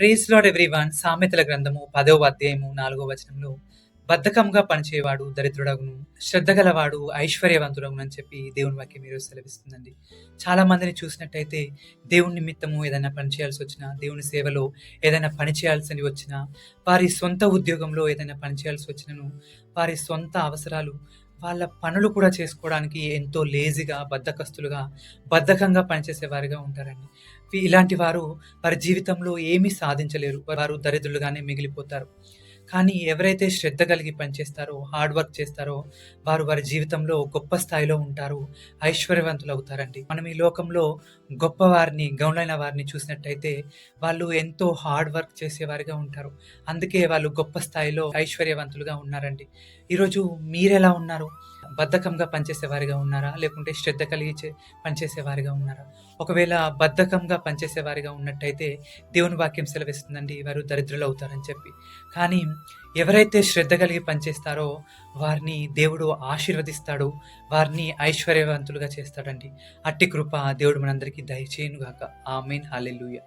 Praise lord everyone సామెతల గ్రంథము పదవ అధ్యాయము నాలుగో వచనంలో బద్ధకంగా పనిచేయవాడు దరిద్రుడగును శ్రద్ధ గలవాడు ఐశ్వర్యవంతుడగును అని చెప్పి దేవుని వాక్యం మీరు సెలవిస్తుందండి. చాలా మందిని చూసినట్టయితే దేవుని నిమిత్తము ఏదైనా పని చేయాల్సి వచ్చినా దేవుని సేవలో ఏదైనా పని చేయాల్సి వచ్చినా వారి సొంత ఉద్యోగంలో ఏదైనా పని చేయాల్సి వచ్చినను వారి సొంత అవసరాలు వాళ్ళ పనులు కూడా చేసుకోవడానికి ఎంతో లేజీగా బద్ధకస్తులుగా బద్ధకంగా పనిచేసేవారిగా ఉంటారండి. ఇలాంటి వారు వారి జీవితంలో ఏమీ సాధించలేరు. వారు దరిద్రులుగానే మిగిలిపోతారు. కానీ ఎవరైతే శ్రద్ధ కలిగి పనిచేస్తారో హార్డ్ వర్క్ చేస్తారో వారు వారి జీవితంలో గొప్ప స్థాయిలో ఉంటారు ఐశ్వర్యవంతులు అవుతారండి. మనం ఈ లోకంలో గొప్ప వారిని గౌణైన వారిని చూసినట్టయితే వాళ్ళు ఎంతో హార్డ్ వర్క్ చేసేవారిగా ఉంటారు. అందుకే వాళ్ళు గొప్ప స్థాయిలో ఐశ్వర్యవంతులుగా ఉన్నారండి. ఈరోజు మీరెలా ఉన్నారు? బద్ధకంగా పనిచేసేవారిగా ఉన్నారా? లేకుంటే శ్రద్ధ కలిగి పనిచేసేవారిగా ఉన్నారా? ఒకవేళ బద్ధకంగా పనిచేసేవారిగా ఉన్నట్టయితే దేవుని వాక్యం సెలవిస్తుందండి వారు దరిద్రులు అవుతారని చెప్పి. కానీ ఎవరైతే శ్రద్ధ కలిగి పనిచేస్తారో వారిని దేవుడు ఆశీర్వదిస్తాడు వారిని ఐశ్వర్యవంతులుగా చేస్తాడండి. అట్టి కృప దేవుడు మనందరికీ దయచేయునుగాక. ఆమెన్. హాలెలూయా